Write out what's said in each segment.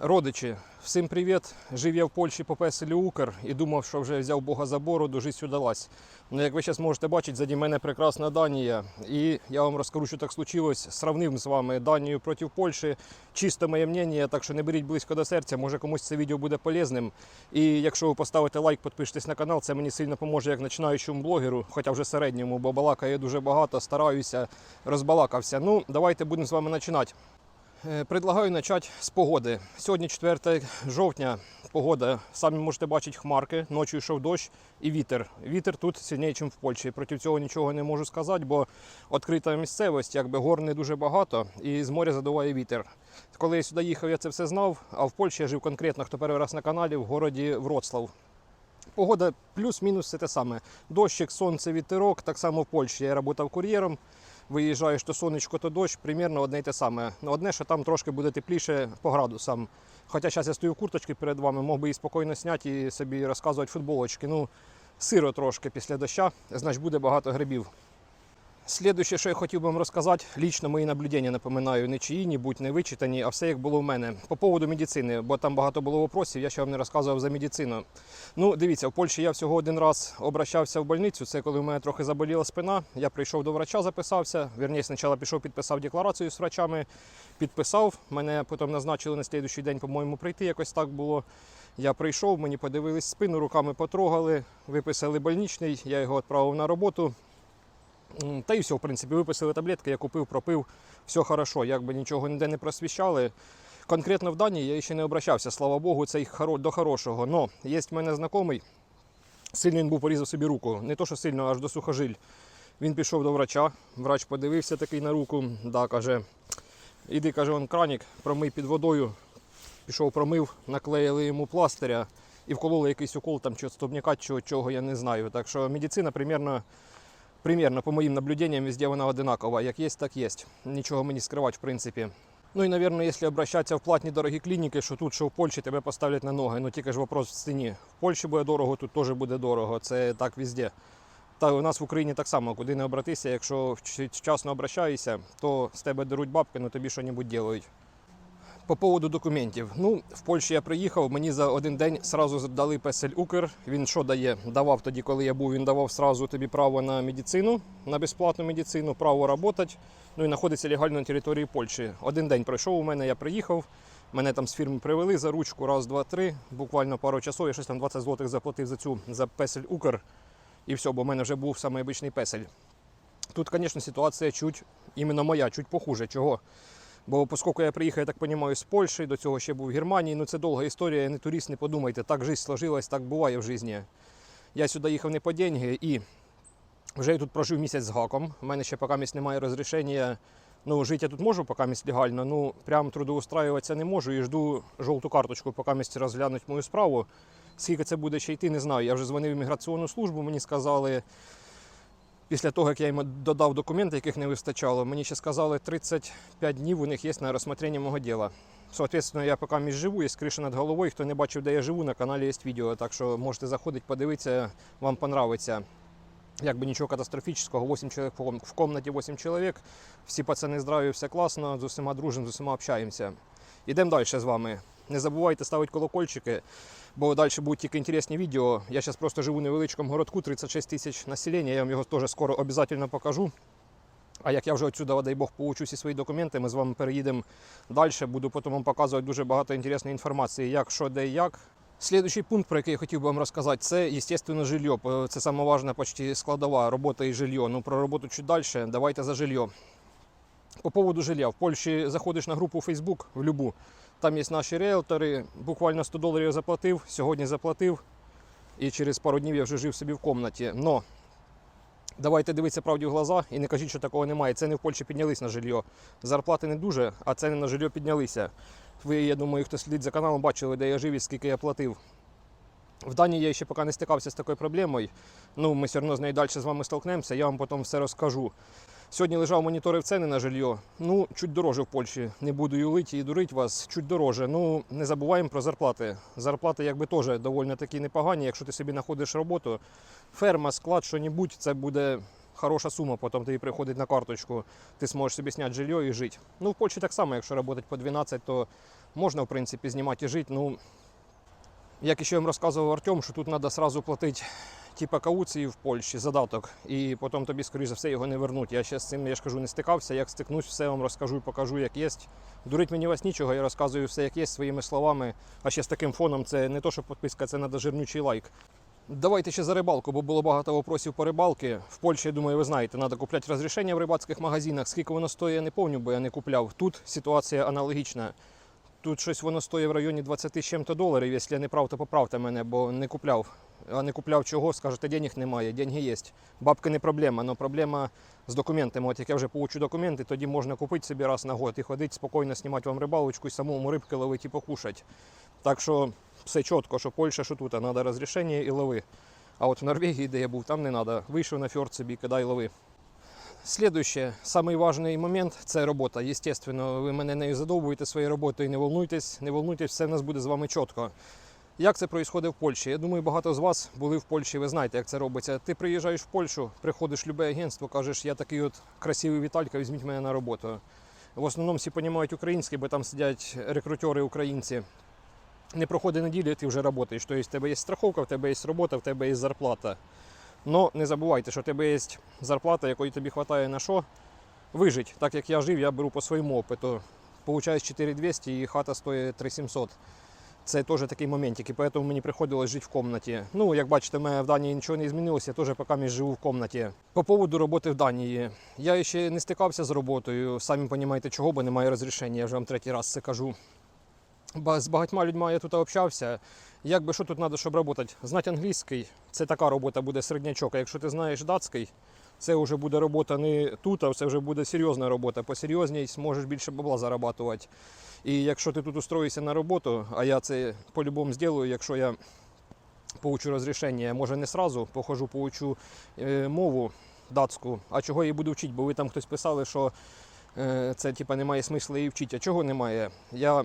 Родичі, всім привіт! Жив я в Польщі по песелю Укр і думав, що вже взяв Бога за бороду, життя удалась. Ну, як ви зараз можете бачити, заді мене прекрасна Данія. І я вам розкажу, що так случилось. Сравнив з вами Данію проти Польщі. Чисто моє мнення, так що не беріть близько до серця, може комусь це відео буде полезним. І якщо ви поставите лайк, підпишетесь на канал, це мені сильно поможе як починаючому блогеру, хоча вже середньому, бо балакає дуже багато, стараюся, розбалакався. Ну, давайте будемо з вами починати. Е, Предлагаю почати з погоди. Сьогодні 4 жовтня. Погода. Самі можете бачити хмарки. Ночі йшов дощ і вітер. Вітер тут сильніший, ніж в Польщі. Проти цього нічого не можу сказати, бо відкрита місцевість, якби гор не дуже багато, і з моря задуває вітер. Коли я сюди їхав, я це все знав. А в Польщі я жив конкретно, хто перший раз на каналі, в городі Вроцлав. Погода плюс-мінус це те саме. Дощик, сонце, вітерок. Так само в Польщі. Я працював кур'єром. Виїжджаєш то сонечко, то дощ, примірно одне й те саме. Одне, що там трошки буде тепліше по градусам. Хоча зараз я стою в курточці перед вами, мог би її спокійно зняти і собі розказувати футболочки. Ну, сиро трошки після доща, значить буде багато грибів. Слідуюче, що я хотів би вам розказати, лічно мої наблюдення напоминаю, не чиї, будь не вичитані, а все як було в мене. По поводу медицини, бо там багато було вопросів, я ще вам не розказував за медицину. Ну, дивіться, в Польщі я всього один раз обращався в больницю. Це коли в мене трохи заболіла спина. Я прийшов до врача, записався. Вірніше, спочатку пішов, підписав декларацію з врачами, підписав. Мене потім назначили на слідуючий день, по-моєму, прийти. Якось так було. Я прийшов, мені подивились спину, руками потрогали, виписали больничний, я його відправив на роботу. Та і все, в принципі, виписали таблетки, я купив, пропив, все хорошо, якби нічого ніде не просвіщали. Конкретно в Данії я ще не обращався, слава Богу, це хоро- до хорошого. Но є в мене знайомий, сильно він був порізав собі руку, не то, що сильно, аж до сухожиль. Він пішов до врача, врач подивився такий на руку, да, каже, іди, каже, он кранік, промий під водою. Пішов, промив, наклеїли йому пластиря і вкололи якийсь укол там чи стопняка, чого, чого я не знаю. Так що медицина примерно примерно по моїм наблюдениям везде вона одинакова. Як є, так є. Нічого мені скривати, в принципі. Ну і, мабуть, якщо обращатися в платні дорогі клініки, що тут, що в Польщі тебе поставлять на ноги. Ну тільки ж вопрос в ціні. В Польщі буде дорого, тут теж буде дорого. Це так везде. Та у нас в Україні так само, куди не обратися, якщо вчасно обращаєшся, то з тебе беруть бабки, ну тобі щось роблять. По поводу документів. Ну, в Польщі я приїхав, мені за один день сразу дали песель Укр. Він що дає? Давав тоді, коли я був, він давав сразу тобі право на медицину, на безплатну медицину, право працювати, ну і знаходиться легально на території Польщі. Один день пройшов у мене, я приїхав. Мене там з фірми привели за ручку, раз, два, три. Буквально пару часов, я щось там 20 злотих заплатив за цю за песель Укр. І все, бо в мене вже був самий обичний песель. Тут, звісно, ситуація чуть, іменно моя, чуть похуже. Чого? Бо оскільки я приїхав, я так розумію, з Польщі, до цього ще був в Германії. Ну це довга історія, я не турист, не подумайте. Так життя сложилась, так буває в житті. Я сюди їхав не по деньги і вже я тут прожив місяць з гаком. У мене ще поки місць немає розрішення. Ну, жити тут можу поки місць легально, ну прям трудоустраюватися не можу і жду жовту карточку, поки місць розглянуть мою справу. Скільки це буде ще йти, не знаю. Я вже дзвонив в імміграційну службу, мені сказали, після того, як я їм додав документи, яких не вистачало, мені ще сказали 35 днів у них є на розсмотрення мого діла. Соответственно, я поки між живу, є криша над головою. Хто не бачив, де я живу, на каналі є відео, так що можете заходити, подивитися, вам понравиться. Якби нічого катастрофічного, 8 чоловік в комнаті 8 чоловік. Всі пацани здраві, все класно, з усіма дружимо, з усіма общаємося. Ідемо далі з вами. Не забувайте ставити колокольчики, бо далі будуть тільки інтересні відео. Я зараз просто живу в невеличкому городку, 36 тисяч населення, я вам його теж скоро обов'язково покажу. А як я вже отсюда, дай Бог, получу всі свої документи, ми з вами переїдемо далі. Буду потім вам показувати дуже багато інтересної інформації, як, що, де і як. Слідуючий пункт, про який я хотів би вам розказати, це, звісно, жилье. Це найважна почти складова робота і жилье. Ну, про роботу чуть далі. Давайте за жилье. По поводу жилья. В Польщі заходиш на групу Facebook, в любу. Там є наші риелтори. Буквально 100 доларів заплатив, сьогодні заплатив. І через пару днів я вже жив собі в кімнаті. Но давайте дивитися правді в глаза і не кажіть, що такого немає. Ціни в Польщі піднялись на жилье. Зарплати не дуже, а ціни на жилье піднялися. Ви, я думаю, хто слідить за каналом, бачили, де я жив і скільки я платив. В Данії я ще поки не стикався з такою проблемою. Ну, ми все одно з нею далі з вами столкнемося, я вам потім все розкажу. Сьогодні лежав моніторив ціни на жилье. Ну, чуть дороже в Польщі. Не буду юлити і дурити вас, чуть дороже. Ну, не забуваємо про зарплати. Зарплати якби теж доволі такі непогані. Якщо ти собі знаходиш роботу, ферма, склад, що-небудь, це буде хороша сума, потім тобі приходить на карточку, ти зможеш собі зняти жилье і жити. Ну, в Польщі так само, якщо працювати по 12, то можна, в принципі, знімати і жити. Ну, як ще вам розказував Артем, що тут треба сразу платити типа кауції в Польщі, задаток, і потім тобі, скоріше за все, його не вернуть. Я ще з цим, я ж кажу, не стикався. Як стикнусь, все вам розкажу і покажу, як є. Дурить мені вас нічого, я розказую все, як є, своїми словами. А ще з таким фоном це не то, що підписка, це треба жирнючий лайк. Давайте ще за рибалку, бо було багато вопросів по рибалки. В Польщі, я думаю, ви знаєте, треба купляти розрішення в рибацьких магазинах. Скільки воно стоїть, я не пам'ятаю, бо я не купляв. Тут ситуація аналогічна. Тут щось воно стоїть в районі 20 з чим-то доларів. Якщо я не прав, то поправте мене, бо не купляв. А не купляв чого, скажете, денег немає, деньги є. Бабки не проблема, але проблема з документами. От як я вже получу документи, тоді можна купити собі раз на год і ходити спокійно, знімати вам рибалочку і самому рибки ловити і покушати. Так що все чітко, що Польща, що тут, треба розрішення і лови. А от в Норвегії, де я був, там не треба. Вийшов на фьорд собі, кидай лови. Слідуще, самий важний момент це робота. Єстественно, ви мене нею задовбуєте своєю роботою, не волнуйтесь, не волнуйтесь, все в нас буде з вами чітко. Як це відбувається в Польщі? Я думаю, багато з вас були в Польщі, ви знаєте, як це робиться. Ти приїжджаєш в Польщу, приходиш в любе агентство, кажеш, я такий от красивий Віталька, візьміть мене на роботу. В основному всі розуміють український, бо там сидять рекрутери українці. Не проходить неділі, ти вже працюєш. Тобто в тебе є страховка, в тебе є робота, в тебе є зарплата. Но не забувайте, що в тебе є зарплата, якої тобі вистачає на що вижити. Так як я жив, я беру по своєму опиту. Получаєш 4200 і хата стоїть 3700. Це теж такий моментик, і тому мені приходилось жити в кімнаті. Ну, як бачите, в мене в Данії нічого не змінилося, я теж поки живу в кімнаті. По поводу роботи в Данії. Я ще не стикався з роботою, самі розумієте, чого, бо немає розрішення, я вже вам третій раз це кажу. З багатьма людьми я тут общався. Якби що тут треба, щоб працювати? Знати англійський це така робота буде середнячок. А якщо ти знаєш датський, це вже буде робота не тут, а це вже буде серйозна робота. Посерйозність можеш більше бабла зарабатувати. І якщо ти тут устроїшся на роботу, а я це по-любому зроблю, якщо я получу розрішення, може не сразу, похожу, получу е, мову датську, а чого я буду вчити, бо ви там хтось писали, що е, це типа немає смисла її вчити. А чого немає? Я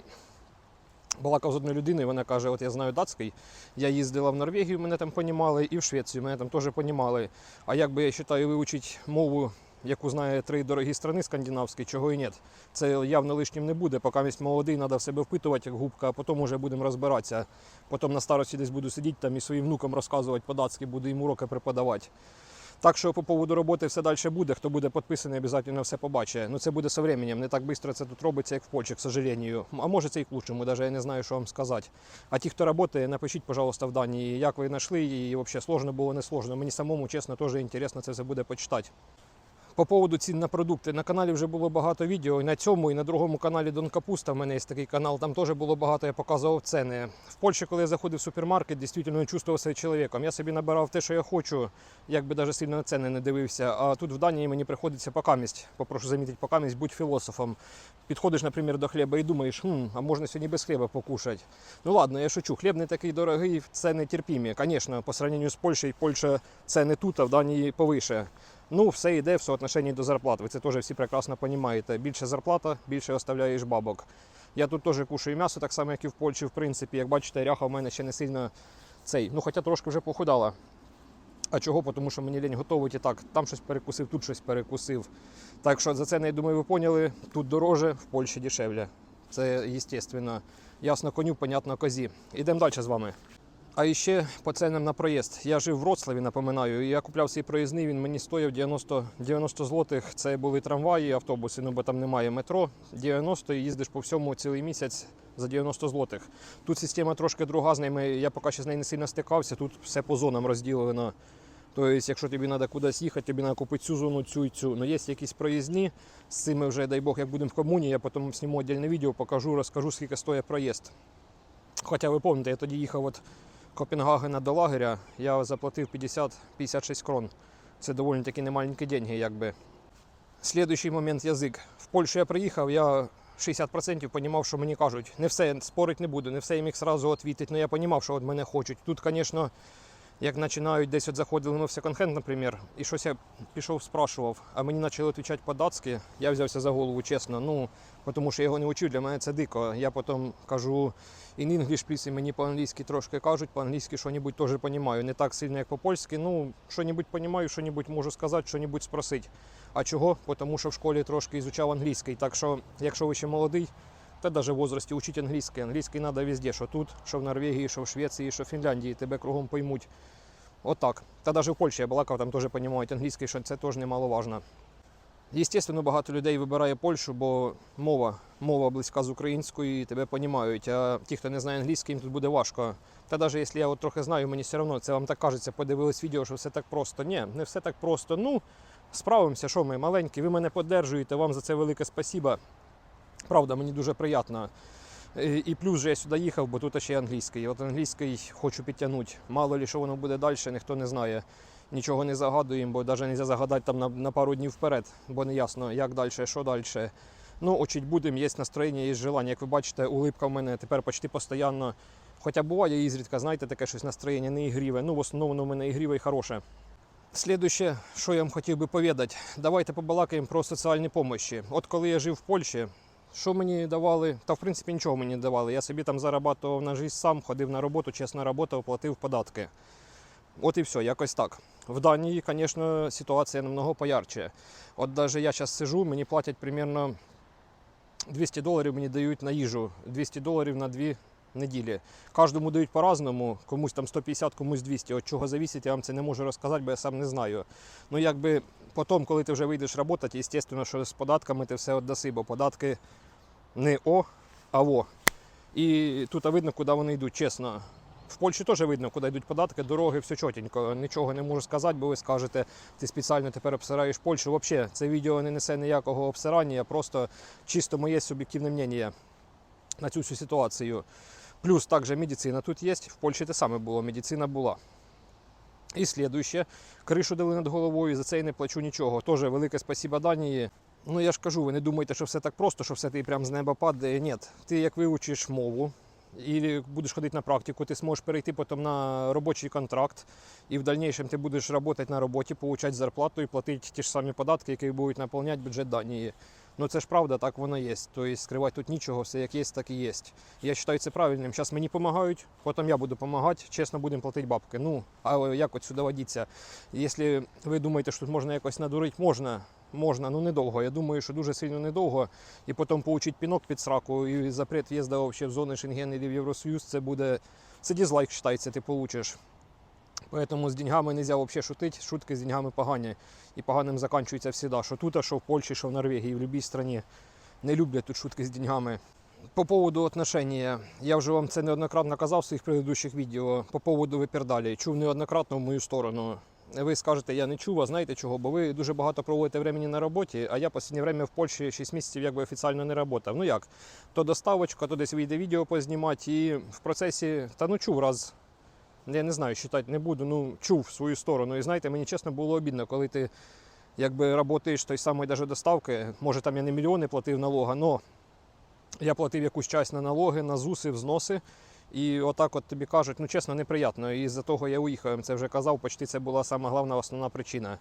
балакав з одною людиною, вона каже: от я знаю датський, я їздила в Норвегію, мене там понімали, і в Швецію мене там теж понімали. А як би я вважаю, вивчити мову, яку знає три дорогі страни скандинавські, чого і ні. Це явно лишнім не буде. Поки місь молодий, треба в себе впитувати, як губка, а потім вже будемо розбиратися. Потім на старості десь буду сидіти там і своїм внукам розказувати по-датськи, буду їм уроки преподавати. Так що по поводу роботи все далі буде. Хто буде підписаний, обов'язково все побачить. Ну це буде со временем. Не так швидко це тут робиться, як в Польщі, к сожалению. А може це і к лучшому, навіть я не знаю, що вам сказати. А ті, хто працює, напишіть, пожалуйста, в дані, як ви знайшли, і взагалі сложно було, не сложно. Мені самому, чесно, теж інтересно це все буде почитати. По поводу цін на продукти. На каналі вже було багато відео. І на цьому, і на другому каналі Дон Капуста. В мене є такий канал. Там теж було багато, я показував ціни. В Польщі, коли я заходив в супермаркет, дійсно чувствував себе чоловіком. Я собі набирав те, що я хочу, як би навіть сильно на ціни не дивився. А тут в Данії мені приходиться покамість, попрошу замітити, покамість, будь філософом. Підходиш, наприклад, до хліба і думаєш, хм, а можна сьогодні без хліба покушати. Ну ладно, я шучу, хліб не такий дорогий, ціни терпімі. Звісно, по сравненню з Польщею, Польща ціни тут, а в Данії повише. Ну, все йде в соотношенні до зарплат. Ви це теж всі прекрасно розумієте. Більше зарплата, більше оставляєш бабок. Я тут теж кушаю м'ясо, так само, як і в Польщі, в принципі. Як бачите, ряха в мене ще не сильно цей. Ну, хоча трошки вже похудала. А чого? Тому що мені лінь готувати і так. Там щось перекусив, тут щось перекусив. Так що за це, я думаю, ви поняли. Тут дороже, в Польщі дешевле. Це, звісно, ясно коню, понятно козі. Ідемо далі з вами. А ще по ценам на проїзд. Я жив в Вроцлаві, напоминаю. і Я купляв цей проїзний, він мені стояв 90, 90 злотих. Це були трамваї, автобуси, ну бо там немає метро. 90 і їздиш по всьому цілий місяць за 90 злотих. Тут система трошки друга з ними. Я поки ще з нею не сильно стикався. Тут все по зонам розділено. Тобто, якщо тобі треба кудись їхати, тобі треба купити цю зону, цю і цю. Ну є якісь проїзні. З цими вже, дай Бог, як будемо в комуні, я потім зніму віддільне відео, покажу, розкажу, скільки стоїть проїзд. Хоча ви пам'ятаєте, я тоді їхав от Копенгагена до лагеря, я заплатив 50-56 крон. Це доволі таки немаленькі деньги, якби. Слідуючий момент язик. В Польщу я приїхав, я 60% розумів, що мені кажуть. Не все спорити не буду, не все я міг одразу відповідати, але я розумів, що від мене хочуть. Тут, звісно, як починають десь от заходили ми в секонд-хенд, наприклад, і щось я пішов, спрашував, а мені почали відповідати по-датськи, я взявся за голову, чесно. Ну, тому що я його не вчив, для мене це дико. Я потім кажу in English, please, і мені по-англійськи трошки кажуть, по-англійськи що-небудь теж розумію. Не так сильно, як по-польськи. Ну, що-небудь розумію, що-небудь можу сказати, що-небудь спросити. А чого? Тому що в школі трошки ізучав англійський. Так що, якщо ви ще молодий, Та навіть в возрасті учить англійський. Англійський треба везде, що тут, що в Норвегії, що в Швеції, що в Фінляндії, тебе кругом поймуть. Отак. Та навіть в Польщі я балакав, там теж розуміють англійський, що це теж немаловажно. Єстественно, багато людей вибирає Польщу, бо мова, мова близька з української, і тебе розуміють. А ті, хто не знає англійський, їм тут буде важко. Та навіть якщо я от трохи знаю, мені все одно це вам так кажеться, подивились відео, що все так просто. Ні, не все так просто. Ну, справимося, що ми маленькі, ви мене підтримуєте, вам за це велике спасіба. Правда, мені дуже приємно. І і плюс же я сюди їхав, бо тут ще й англійський. От англійський хочу підтягнути. Мало ли, що воно буде далі, ніхто не знає. Нічого не загадуємо, бо навіть не можна загадати там на, на пару днів вперед, бо не ясно, як далі, що далі. Ну, учить будемо, є настроєння, є желання. Як ви бачите, улипка в мене тепер почти постійно. Хоча буває ізрідка, знаєте, таке щось настроєння не ігріве. Ну, в основному в мене ігріве і хороше. Слідуще, що я вам хотів би повідати, давайте побалакаємо про соціальні помощі. От коли я жив в Польщі, що мені давали? Та в принципі нічого мені не давали. Я собі там зарабатував на життя сам, ходив на роботу, чесно роботу, платив податки. От і все, якось так. В Данії, звісно, ситуація намного поярче. От навіть я зараз сижу, мені платять примерно 200 доларів мені дають на їжу, 200 доларів на дві неділі. Кожному дають по-разному, комусь там 150, комусь 200. От чого завісить, я вам це не можу розказати, бо я сам не знаю. Ну якби потім, коли ти вже вийдеш працювати, звісно, що з податками ти все віддаси, бо податки не О, а Во. І тут видно, куди вони йдуть, чесно. В Польщі теж видно, куди йдуть податки, дороги, все чотенько. Нічого не можу сказати, бо ви скажете, ти спеціально тепер обсираєш Польщу. Взагалі, це відео не несе ніякого обсирання, просто чисто моє суб'єктивне мнення на цю всю ситуацію. Плюс також медицина тут є. В Польщі те саме було, медицина була. І слідуще, кришу дали над головою, за це я не плачу нічого. Теж велике спасіба Данії. Ну я ж кажу, ви не думайте, що все так просто, що все ти прям з неба падає. Ні, ти як вивчиш мову і будеш ходити на практику, ти зможеш перейти потім на робочий контракт, і в дальнейшем ти будеш працювати на роботі, отримати зарплату і платити ті ж самі податки, які будуть наповняти бюджет Данії. Ну це ж правда, так воно є. Тобто скривати тут нічого, все як є, так і є. Я вважаю це правильним. Зараз мені допомагають, потім я буду допомагати, чесно будемо платити бабки. Ну, а як от сюди водіться? Якщо ви думаєте, що тут можна якось надурити, можна. Можна, ну недовго. Я думаю, що дуже сильно недовго. І потім получить пінок під сраку і запрет в'їзду в зони Шенген і в Євросоюз, це буде. Це дизлайк, вважається, ти получиш. Поэтому з деньгами не можна взагалі шутити. Шутки з деньгами погані. І поганим закінчується завжди. Що тут, що в Польщі, що в Норвегії, в будь-якій країні. Не люблять тут шутки з деньгами. По поводу отношения, я вже вам це неоднократно казав в своїх предыдущих відео. По поводу випердалі. Чув неоднократно в мою сторону. Ви скажете, я не чув, а знаєте чого? Бо ви дуже багато проводите времени на роботі, а я останнє время в Польщі 6 місяців якби офіційно не працював. Ну як? То доставочка, то десь вийде відео познімати. І в процесі, та ну чув раз. Я не знаю, читати не буду, ну чув свою сторону. І знаєте, мені чесно було обідно, коли ти якби працюєш той самої даже доставки. Може там я не мільйони платив налога, але я платив якусь часть на налоги, на ЗУСи, взноси. І отак от тобі кажуть, ну чесно, неприємно. І з-за того я уїхав, це вже казав, почти це була сама головна основна причина.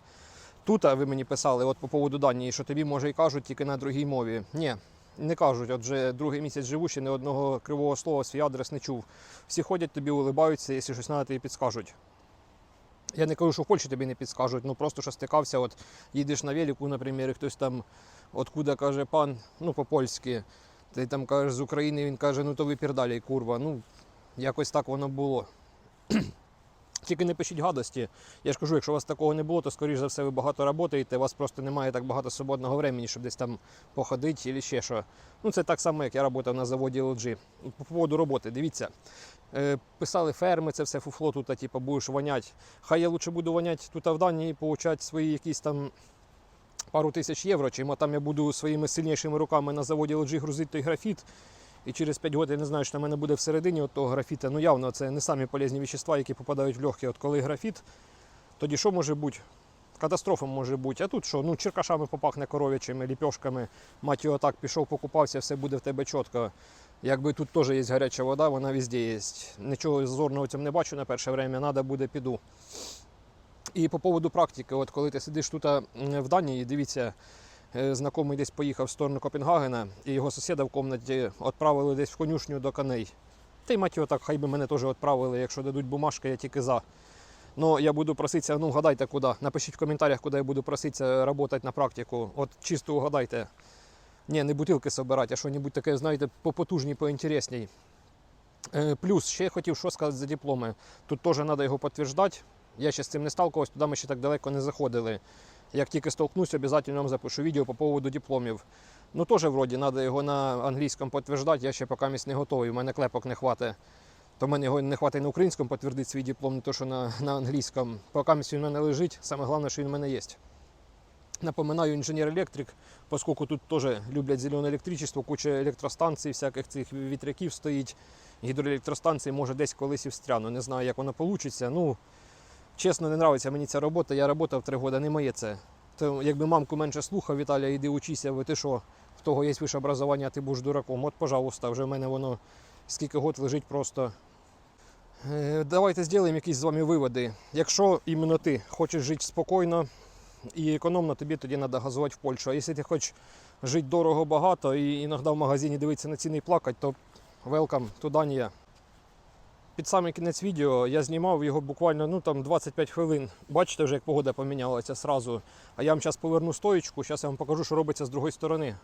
Тут ви мені писали, от по поводу Данії, що тобі може і кажуть тільки на другій мові. Ні, не кажуть. От вже другий місяць живу, ще ні одного кривого слова, свій адрес не чув. Всі ходять тобі, улибаються, якщо щось треба, тобі підскажуть. Я не кажу, що в Польщі тобі не підскажуть, ну просто що стикався, от їдеш на велику, наприклад, і хтось там, откуда каже пан, ну по-польськи, ти там кажеш з України, він каже, ну то випірдалі, курва. Ну, якось так воно було. Тільки не пишіть гадості. Я ж кажу, якщо у вас такого не було, то скоріш за все ви багато працюєте, у вас просто немає так багато свободного времени, щоб десь там походити або ще що. Ну це так само, як я працював на заводі LG. По поводу роботи, дивіться. Е, Писали ферми, це все фуфло тут, типу, будеш воняти. Хай я лучше буду воняти тут в Данії, получати свої якісь там пару тисяч євро, чим а там я буду своїми сильнішими руками на заводі LG грузити той графіт. І через 5 років я не знаю, що на мене буде всередині от того графіта. Ну явно це не самі полезні вещества, які попадають в легкі. От коли графіт, тоді що може бути? Катастрофа може бути. А тут що? Ну, черкашами попахне коров'ячими, ліпьошками. Мать його так пішов, покупався, все буде в тебе чітко. Якби тут теж є гаряча вода, вона везде є. Нічого зазорного в цьому не бачу на перше время, треба буде піду. І по поводу практики, от коли ти сидиш тут в Данії, дивіться, знайомий десь поїхав в сторону Копенгагена, і його сусіда в кімнаті відправили десь в конюшню до коней. Та й мать його так, хай би мене теж відправили, якщо дадуть бумажки, я тільки за. Ну, я буду проситися, ну вгадайте куди. Напишіть в коментарях, куди я буду проситися працювати на практику. От чисто угадайте. Ні, не бутилки собирати, а що-небудь таке, знаєте, попотужній, поінтересній. Е, Плюс ще я хотів що сказати за дипломи. Тут теж треба його підтверджувати. Я ще з цим не сталкувався, туди ми ще так далеко не заходили. Як тільки столкнусь, обов'язково вам запишу відео по поводу дипломів. Ну теж вроді треба його на англійському підтверджувати, я ще поки місць не готовий, у мене клепок не хватить. То в мене його не хватить на українському підтвердити свій диплом, не то що на, на англійському. Поки місць він у мене лежить, саме головне, що він у мене є. Напоминаю, інженер-електрик, оскільки тут теж люблять зелене електричество, куча електростанцій, всяких цих вітряків стоїть. Гідроелектростанції може десь колись і встряну. Не знаю, як воно вийде. Ну, чесно, не подобається мені ця робота. Я працював три роки, не моє це. То якби мамку менше слухав, Віталія, іди учися, ви ти що, в того є вище образування, а ти будеш дураком. От, пожалуйста, вже в мене воно скільки год лежить просто. Е, Давайте зробимо якісь з вами виводи. Якщо іменно ти хочеш жити спокійно і економно, тобі тоді треба газувати в Польщу. А якщо ти хочеш жити дорого багато і іноді в магазині дивитися на ціни і плакати, то welcome to Dania. Під самий кінець відео я знімав його буквально ну, там, 25 хвилин. Бачите вже, як погода помінялася сразу. А я вам зараз поверну стоїчку, зараз я вам покажу, що робиться з другої сторони.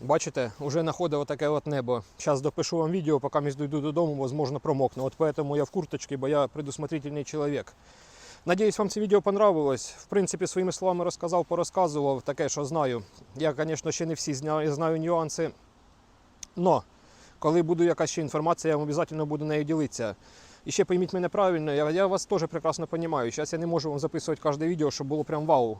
Бачите, вже знаходив отаке от небо. Зараз допишу вам відео, поки місь дойду додому, можливо, промокну. От поэтому я в курточці, бо я предусмотрительний чоловік. Надіюсь, вам це відео понравилось. В принципі, своїми словами розказав, порозказував таке, що знаю. Я, звісно, ще не всі знаю, знаю нюанси. Но коли буде якась ще інформація, я вам обов'язково буду нею ділитися. І ще пойміть мене правильно, я, я вас теж прекрасно розумію. Зараз я не можу вам записувати кожне відео, щоб було прям вау.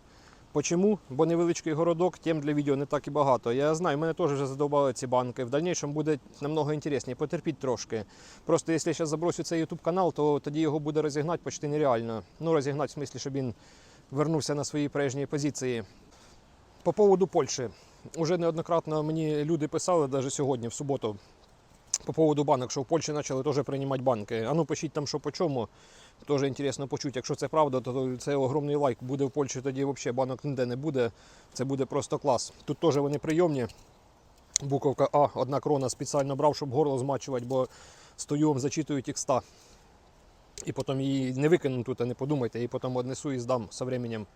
Почому? Бо невеличкий городок, тем для відео не так і багато. Я знаю, мене теж вже задовбали ці банки. В дальнейшем буде намного інтересніше. Потерпіть трошки. Просто якщо я зараз забросю цей YouTube канал, то тоді його буде розігнати почти нереально. Ну, розігнати в смислі, щоб він вернувся на свої прежні позиції. По поводу Польщі. Уже неоднократно мені люди писали, навіть сьогодні, в суботу, по поводу банок, що в Польщі почали теж приймати банки. А ну пишіть там, що по чому. Теж інтересно почути. Якщо це правда, то це огромний лайк. Буде в Польщі, тоді взагалі банок ніде не буде. Це буде просто клас. Тут теж вони прийомні. Буковка А, одна крона спеціально брав, щоб горло змачувати, бо стою зачитую текста. І потім її не викину тут, а не подумайте, і потім однесу і здам з часом.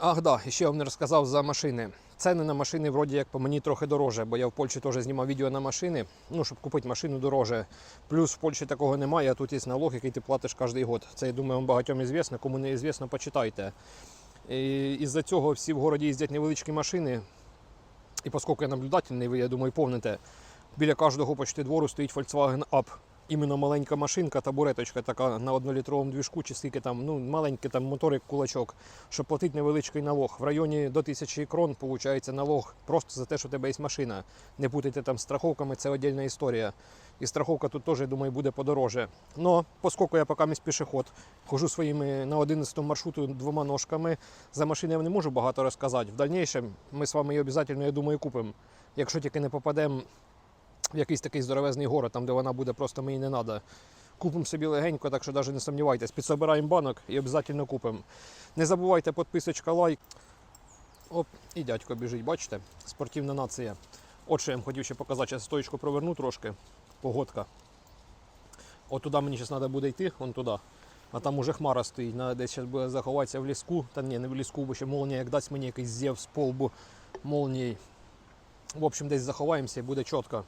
Ах, да, ще вам не розказав за машини. Ціни на машини вроді як по мені трохи дороже, бо я в Польщі теж знімав відео на машини, ну, щоб купити машину дороже. Плюс в Польщі такого немає, а тут є налог, який ти платиш кожен год. Це, я думаю, вам багатьом ізвісно, кому не ізвісно, почитайте. Із-за цього всі в городі їздять невеличкі машини. І оскільки я наблюдательний, ви, я думаю, помните, біля кожного почти двору стоїть Volkswagen Up. Іменно маленька машинка, табуреточка така на однолітровому двіжку, чи скільки там, ну, маленький там моторик, кулачок, щоб платити невеличкий налог. В районі до 1000 крон виходить налог просто за те, що у тебе є машина. Не путайте там страховками, це віддільна історія. І страховка тут теж, я думаю, буде подороже. Но, оскільки я поки місь пішоход, хожу своїми на 11 маршруту двома ножками, за машини я не можу багато розказати. В дальнейшем ми з вами її обов'язково, я думаю, купимо. Якщо тільки не попадемо в якийсь такий здоровезний город, там де вона буде, просто мені не треба. Купимо собі легенько, так що навіть не сумнівайтесь. Підсобираємо банок і обов'язково купимо. Не забувайте підписочка, лайк. Оп, і дядько біжить, бачите? Спортивна нація. От що я вам хотів ще показати, зараз стоїчку проверну трошки. Погодка. От туди мені зараз треба буде йти, вон туди. А там уже хмара стоїть, надо десь зараз буде заховатися в ліску. Та ні, не в ліску, бо ще молнія, як дасть мені якийсь зєв з полбу молнії. В общем, десь заховаємося і буде чітко.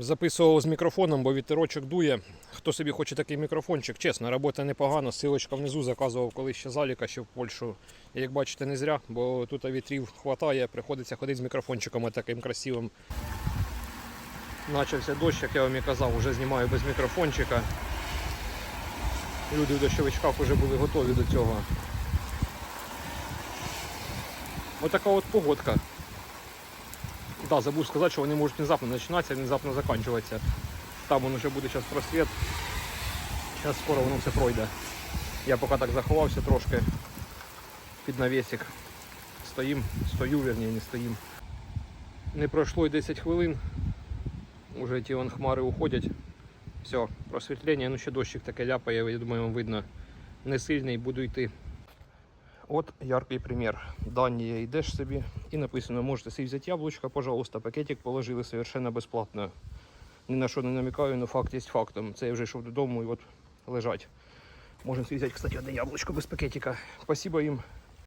Записував з мікрофоном, бо вітерочок дує. Хто собі хоче такий мікрофончик, чесно, робота непогана. Силочка внизу заказував колись ще заліка, ще в Польщу. І як бачите, не зря, бо тут вітрів хватає, приходиться ходити з мікрофончиком таким красивим. Начався дощ, як я вам і казав, вже знімаю без мікрофончика. Люди в дощовичках вже були готові до цього. Отака от погодка. Да, забув сказати, що вони можуть внезапно починатися, внезапно закінчуватися. Там воно вже буде зараз просвіт. Зараз скоро воно все пройде. Я поки так заховався трошки під навісик. Стоїм, стою, верні, не стоїм. Не пройшло й 10 хвилин. Уже ті вон хмари уходять. Все, просвітлення, ну ще дощик таке ляпає, я думаю, вам видно. Не сильний, буду йти. От яркий пример. Дані йдеш собі і написано, можете собі взяти яблучко, пожалуйста, пакетик положили совершенно безплатно. Ні на що не намікаю, але факт є фактом. Це я вже йшов додому і от лежать. Можна собі взяти, кстати, одне яблучко без пакетика. Спасибо їм